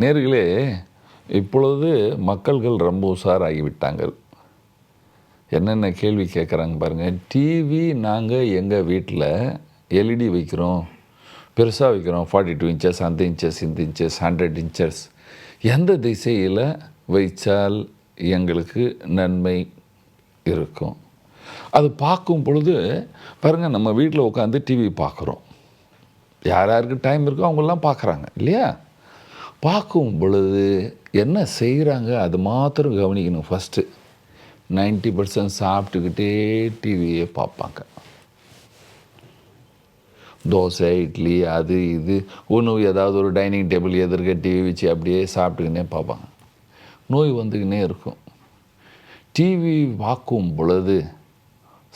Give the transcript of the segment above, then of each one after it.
நேர்களே இப்பொழுது மக்கள்கள் ரொம்ப உஷாராகிவிட்டாங்கள் என்னென்ன கேள்வி கேட்குறாங்க பாருங்கள் டிவி நாங்கள் எங்கள் வீட்டில் எல்இடி வைக்கிறோம். பெருசாக வைக்கிறோம். ஃபார்ட்டி டூ இன்ச்சஸ் அந்த இன்ச்சஸ் இந்த இன்ச்சஸ் ஹண்ட்ரட் இன்ச்சஸ் எந்த திசையில் வைச்சால் எங்களுக்கு நன்மை இருக்கும்? அது பார்க்கும் பொழுது பாருங்கள் நம்ம வீட்டில் உட்காந்து டிவி பார்க்குறோம். யார் யாருக்கு டைம் இருக்கோ அவங்கெல்லாம் பார்க்குறாங்க. இல்லையா? பார்க்கும் பொழுது என்ன செய்கிறாங்க அது மாத்திரம் கவனிக்கணும். ஃபஸ்ட்டு நைன்ட்டி பர்சன்ட் சாப்பிட்டுக்கிட்டே டிவியை பார்ப்பாங்க. தோசை இட்லி அது இது. உணவு ஏதாவது ஒரு டைனிங் டேபிள் எதிர்க்க டிவி வச்சு அப்படியே சாப்பிட்டுக்கினே பார்ப்பாங்க. நோய் வந்துக்கினே இருக்கும். டிவி பார்க்கும் பொழுது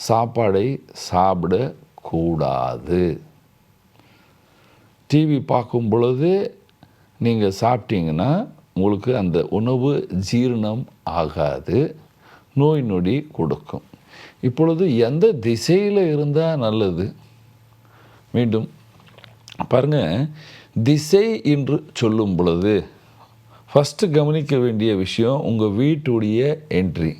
சாப்பாடை சாப்பிடக்கூடாது. டிவி பார்க்கும் பொழுது நீங்கள் சாப்பிட்டீங்கன்னா உங்களுக்கு அந்த உணவு ஜீரணம் ஆகாது நோய் நொடி கொடுக்கும். இப்பொழுது எந்த திசையில் இருந்தால் நல்லது? மீண்டும் பாருங்க திசை என்று சொல்லும் பொழுது ஃபஸ்ட்டு கவனிக்க வேண்டிய விஷயம் உங்கள் வீட்டுடைய என்ட்ரி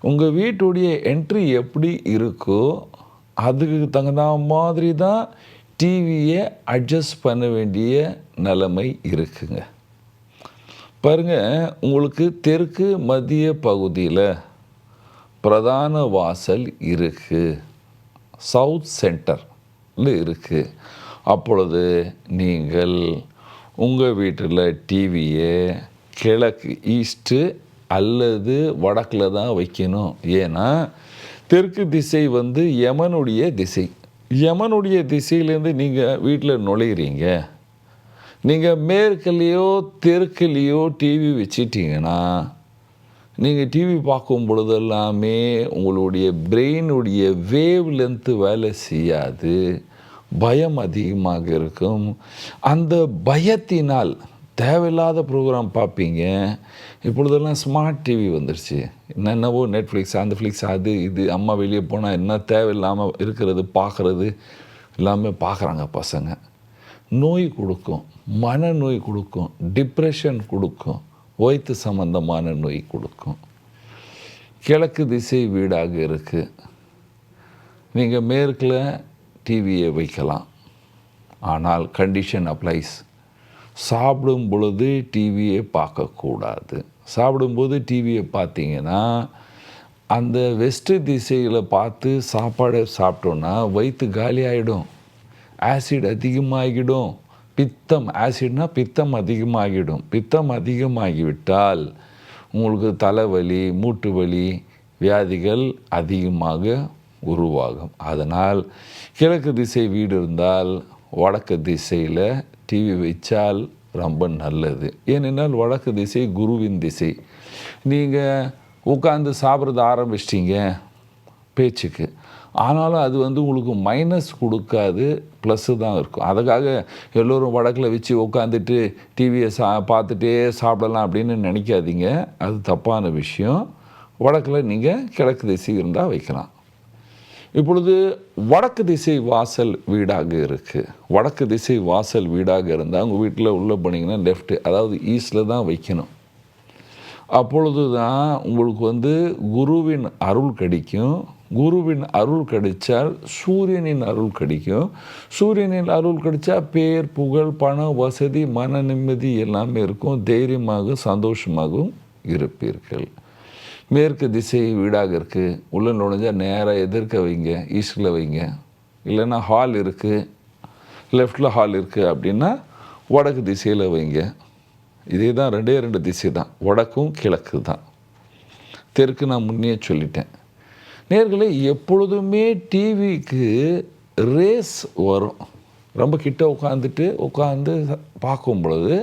உங்கள் வீட்டுடைய என்ட்ரி எப்படி இருக்கோ அதுக்கு தகுந்த மாதிரி தான் டிவியை அட்ஜஸ்ட் பண்ண வேண்டிய நிலைமை இருக்குங்க. பாருங்க உங்களுக்கு தெற்கு மத்திய பகுதியில் பிரதான வாசல் இருக்குது சவுத் சென்டரில் இருக்குது அப்பொழுது நீங்கள் உங்கள் வீட்டில் டிவியை கிழக்கு ஈஸ்ட்டு அல்லது வடக்கில் தான் வைக்கணும். ஏன்னா தெற்கு திசை வந்து யமனுடைய திசை. யமனுடைய திசையிலேருந்து நீங்கள் வீட்டில் நுழையிறீங்க. நீங்கள் மேற்குலேயோ தெற்குலேயோ டிவி வச்சிட்டிங்கன்னா நீங்கள் டிவி பார்க்கும் பொழுதெல்லாமே உங்களுடைய பிரெயினுடைய வேவ் லென்த்து வேலை செய்யாது. பயம் அதிகமாக இருக்கும். அந்த பயத்தினால் தேவையில்லாத ப்ரோக்ராம் பார்ப்பீங்க. இப்பொழுதெல்லாம் ஸ்மார்ட் டிவி வந்துருச்சு. என்னென்னவோ நெட்ஃப்ளிக்ஸ் அந்த ஃப்ளிக்ஸ் அது இது அம்மா வெளியே போனால் என்ன தேவையில்லாமல் இருக்கிறது பார்க்குறது எல்லாமே பார்க்குறாங்க பசங்க. நோய் கொடுக்கும் மனநோய் கொடுக்கும் டிப்ரெஷன் கொடுக்கும் ஓய்த்து சம்மந்தமான நோய் கொடுக்கும். கிழக்கு திசை வீடாக இருக்குது நீங்கள் மேற்கில் டிவியை வைக்கலாம். ஆனால் கண்டிஷன் அப்ளைஸ் சாப்பிடும் பொழுது டிவியை பார்க்கக்கூடாது. சாப்பிடும்போது டிவியை பார்த்தீங்கன்னா அந்த வெஸ்ட்டு திசையில் பார்த்து சாப்பாடை சாப்பிட்டோன்னா வயிற்று காலி ஆகிடும் ஆசிட் அதிகமாகிடும். பித்தம் ஆசிட்னா பித்தம் அதிகமாகிடும். பித்தம் அதிகமாகிவிட்டால் உங்களுக்கு தலைவலி மூட்டு வலி வியாதிகள் அதிகமாக உருவாகும். அதனால் கிழக்கு திசை வீடு இருந்தால் வடக்கு திசையில் டிவி வைச்சால் ரொம்ப நல்லது. ஏனென்றால் வடக்கு திசை குருவின் திசை. நீங்கள் உட்காந்து சாப்பிட்றது ஆரம்பிச்சிட்டிங்க பேச்சுக்கு. ஆனாலும் அது வந்து உங்களுக்கு மைனஸ் கொடுக்காது ப்ளஸ்ஸு தான் இருக்கும். அதுக்காக எல்லோரும் வடக்கில் வச்சு உட்காந்துட்டு டிவியை சா பார்த்துட்டே சாப்பிடலாம் அப்படின்னு நினைக்காதீங்க. அது தப்பான விஷயம். வடக்கில் நீங்கள் கிழக்கு திசை இருந்தால் வைக்கலாம். இப்பொழுது வடக்கு திசை வாசல் வீடாக இருக்குது வடக்கு திசை வாசல் வீடாக இருந்தால் உங்கள் வீட்டில் உள்ளே போனீங்கன்னா லெஃப்ட்டு அதாவது ஈஸ்டில் தான் வைக்கணும். அப்பொழுது தான் உங்களுக்கு வந்து குருவின் அருள் கிடைக்கும். குருவின் அருள் கிடைச்சால் சூரியனின் அருள் கிடைக்கும். சூரியனின் அருள் கிடைச்சா பேர் புகழ் பணம் வசதி மன நிம்மதி எல்லாமே இருக்கும். தைரியமாக சந்தோஷமாகவும் இருப்பீர்கள். மேற்கு திசை வீடாக இருக்குது உள்ளே நுழைஞ்சால் நேராக எதிர்க்க வைங்க ஈஸ்டில் வைங்க. இல்லைன்னா ஹால் இருக்குது லெஃப்டில் ஹால் இருக்குது அப்படின்னா வடக்கு திசையில் வைங்க. இதே தான் ரெண்டே ரெண்டு திசை தான். வடக்கும் கிழக்கு தான். தெற்கு நான் முன்னே சொல்லிட்டேன். நேர்களே எப்பொழுதுமே டிவிக்கு ரேஸ் வரும். ரொம்ப கிட்ட உட்காந்துட்டு உட்காந்து பார்க்கும் பொழுது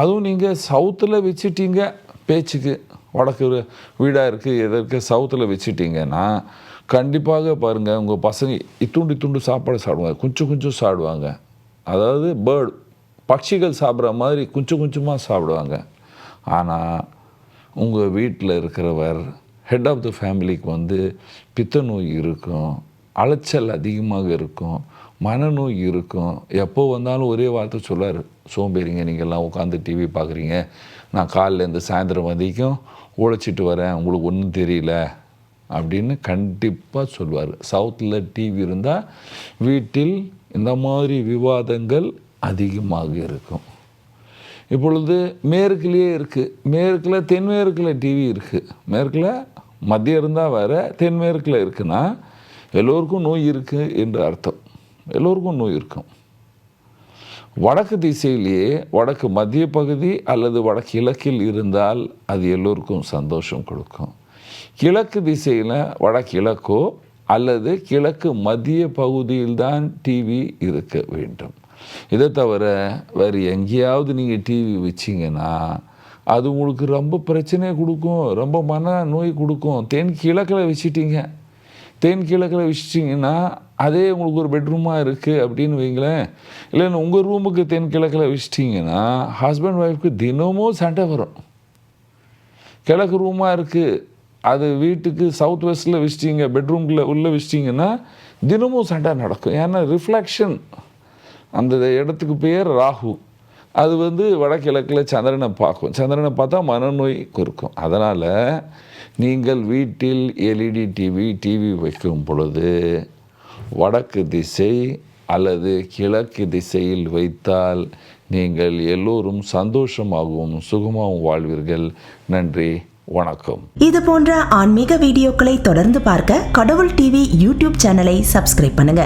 அதுவும் நீங்கள் சவுத்தில் வச்சுட்டீங்க பேச்சுக்கு. வடக்கு வீடாக இருக்குது எதற்கு சவுத்தில் வச்சுட்டிங்கன்னா கண்டிப்பாக பாருங்கள் உங்கள் பசங்க இத்துண்டு இத்துண்டு சாப்பாடு சாப்பிடுவாங்க. கொஞ்சம் கொஞ்சம் சாப்பிடுவாங்க. அதாவது பேர்டு பட்சிகள் சாப்பிட்ற மாதிரி கொஞ்சம் கொஞ்சமாக சாப்பிடுவாங்க. ஆனால் உங்கள் வீட்டில் இருக்கிறவர் ஹெட் ஆஃப் த ஃபேமிலிக்கு வந்து பித்த நோய் இருக்கும் அலைச்சல் அதிகமாக இருக்கும். மனநோய் இருக்கும். எப்போ வந்தாலும் ஒரே வார்த்தை சொல்லார் சோம்பேறிங்க நீங்கள்லாம் உட்காந்து டிவி பார்க்குறீங்க. நான் காலிலேருந்து சாயந்தரம் வரைக்கும் உழைச்சிட்டு வரேன். உங்களுக்கு ஒன்றும் தெரியல அப்படின்னு கண்டிப்பாக சொல்வார் சவுத்தில் டிவி இருந்தால் வீட்டில் இந்த மாதிரி விவாதங்கள் அதிகமாக இருக்கும். இப்பொழுது மேற்குலேயே இருக்குது மேற்கில் தென்மேற்கில் டிவி இருக்குது மேற்கில் மத்தியம் இருந்தால் வேறு தென்மேற்கில் இருக்குன்னா எல்லோருக்கும் நோய் இருக்குது என்று அர்த்தம். எல்லோருக்கும் நோய் இருக்கும். வடக்கு திசையிலேயே வடக்கு மத்திய பகுதி அல்லது வடக்கு இலக்கில் இருந்தால் அது எல்லோருக்கும் சந்தோஷம் கொடுக்கும். கிழக்கு திசையில் வடகிழக்கோ அல்லது கிழக்கு மத்திய பகுதியில்தான் டிவி இருக்க வேண்டும். இதை தவிர வேறு எங்கேயாவது நீங்கள் டிவி வச்சிங்கன்னா அது உங்களுக்கு ரொம்ப பிரச்சனையை கொடுக்கும் ரொம்ப மன நோய் கொடுக்கும். தென் கிழக்கில் வச்சிட்டீங்க. தென் கிழக்கில் வச்சிட்டிங்கன்னா அதே உங்களுக்கு ஒரு பெட்ரூமாக இருக்குது அப்படின்னு வைங்களேன். இல்லைன்னு உங்கள் ரூமுக்கு தென்கிழக்கில் வச்சிட்டிங்கன்னா ஹஸ்பண்ட் ஒய்ஃப்க்கு தினமும் சண்டை வரும். கிழக்கு ரூமாக இருக்குது அது வீட்டுக்கு சவுத் வெஸ்ட்டில் வச்சிட்டிங்க பெட்ரூம்குள்ளே உள்ளே வச்சிட்டிங்கன்னா தினமும் சண்டை நடக்கும். ஏன்னா ரிஃப்ளெக்ஷன் அந்த இடத்துக்கு பேர் ராகு. அது வந்து வடகிழக்கில் சந்திரனை பார்க்கும். சந்திரனை பார்த்தா மனநோய் இருக்கும் அதனால் நீங்கள் வீட்டில் எல்இடி டிவி டிவி வைக்கும் பொழுது வடக்கு திசை அல்லது கிழக்கு திசையில் வைத்தால் நீங்கள் எல்லோரும் சந்தோஷமாகவும் சுகமாகவும் வாழ்வீர்கள். நன்றி வணக்கம். இது போன்ற ஆன்மீக வீடியோக்களை தொடர்ந்து பார்க்க கடவுள் டிவி யூடியூப் சேனலை சப்ஸ்கிரைப் பண்ணுங்க.